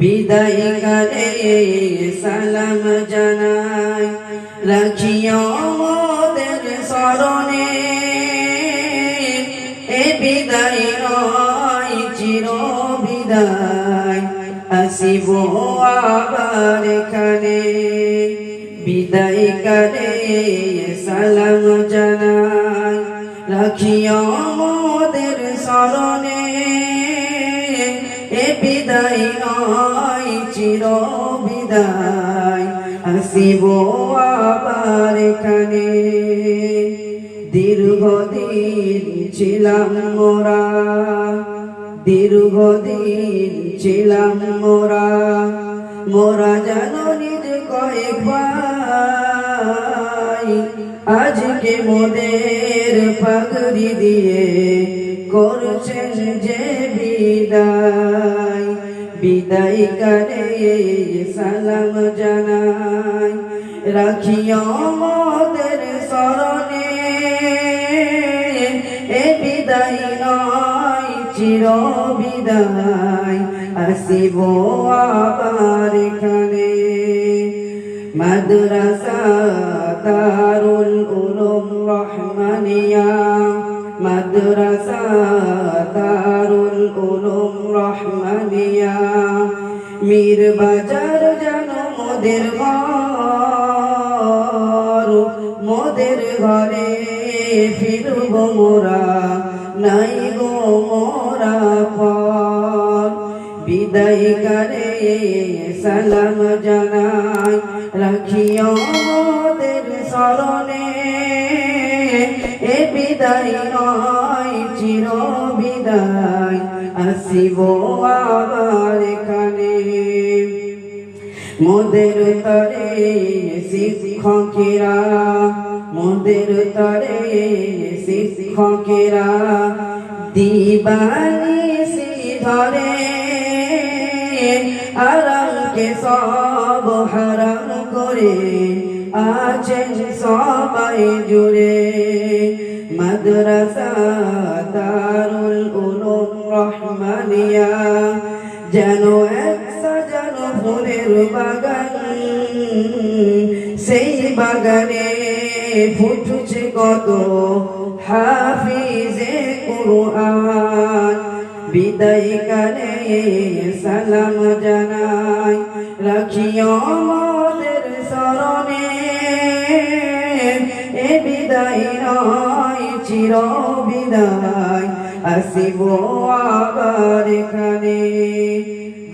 বিদায় করে সালাম জানাই। রাখিও মোদের স্মরণে। এ বিদায় নয়, চির বিদায়। আসিব আবার এখানে। বিদায় করে সালাম জানাই। রাখিও মোদের স্মরণে। বিদায় নয়, চির বিদায়। আসিব আবার এখানে। দীর্ঘদিন ছিলাম মোরা, দীর্ঘদিন ছিলাম মোরা। মোরা জানো নিজ কয়েক আজকে মোদের পাগড়ি দিয়ে করছেন যে বিদায় করে সালাম জানাই। রাখিও মোদের স্মরণে। এ বিদায় নয়, চির বিদায়। আসিব আবার এখানে। মাদ্রাসা দারুল উলুম রহমানিয়া। মাদ্রাসা, দারুল উলুম রহমানিয়া। মীর বাজার জানো মোদের ঘর, মোদের ঘরে ফিরব মোরা, নাই গো মোরা বিদায় করে সালাম জানাই, রাখিও মোদের স্মরণে এ বিদায় নয় চির বিদায় আসিব আবার এখানে। মোদের তরে শিক্ষকেরা, মোদের তরে শিক্ষকেরা, দিবানি ধরে আরামকে সব হারাম করে আছেন সবাই জুড়ে। মাদ্রাসা দারুল উলুম রহমানিয়া, যেন এক সাজানো ফুলের বাগান। সেই বাগানে ফুটছে কত হাফিজে কুরআন। বিদায় কালে সালাম জানাই রাখিও বিদায় নয় চির বিদায় আসিব আবার এখানে।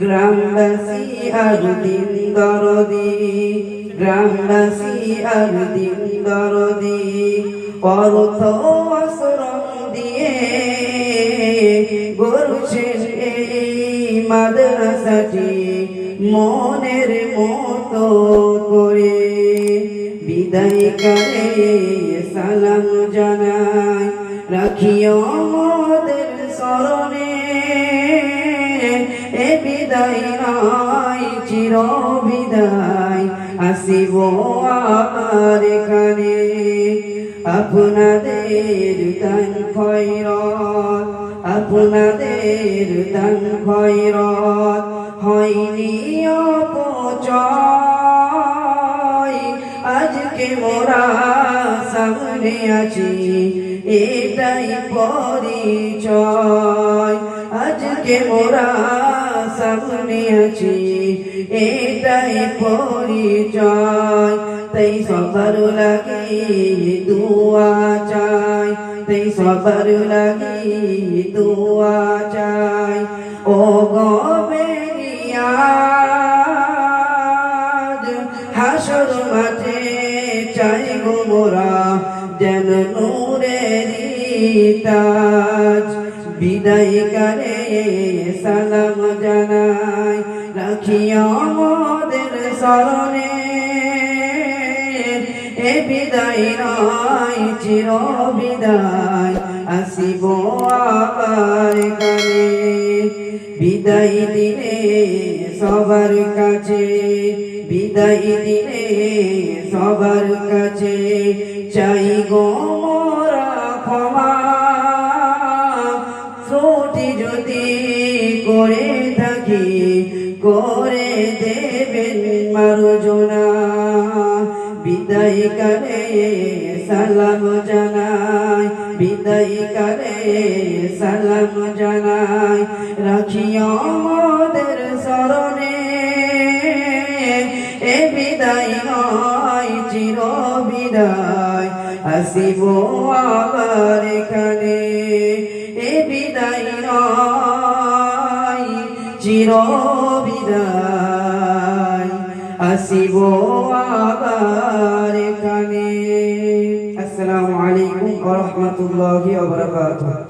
গ্রামবাসী আর দিন দরদি, গ্রামবাসী আর দিন দরদি অর্থ আশ্রম দিয়ে গড়ছেন এই মাদ্রাসাটি মনের মতো করে। বিদায় করে সালাম জানাই, রাখিও মোদের স্মরণে। এ বিদায় নয় চির বিদায় আসিব আবার এখানে। আপনাদের দান খয়রত আপনাদের দান খয়রত হয়নি অপচয়। সামনে আছি এটাই পরিচয়। আজকে মোরা সামনে আছি এটাই পরিচয়। তাই সবার লাগি দুয়া চাই। তাই সবার লাগি দুয়া চাই। ও গবেরিয়া হাসর মাঠে চাই গো যেন নূরেরি তাজ। বিদায় করে সালাম জানাই রাখিও মোদের স্মরণে। এ বিদায় নয়, চির বিদায়, আসিব আবার কানে। বিদায় দিলে সবার কাছে বিদায় দিলে সবার কাছে চাই গো মোরা ক্ষমা। ত্রুটি যদি করে থাকি, করে দেবেন মারজনা। বিদায় করে সালাম জানাই, বিদায় করে সালাম জানাই। রাখিও মোদের স্মরণে বিদায় নয় চির বিদায় আসিব আবার এখানে। এ বিদায় নয় চির বিদায় আসিব আবার এখানে। আসসালামু আলাইকুম ওয়া রাহমাতুল্লাহি ওয়া বারাকাতুহু।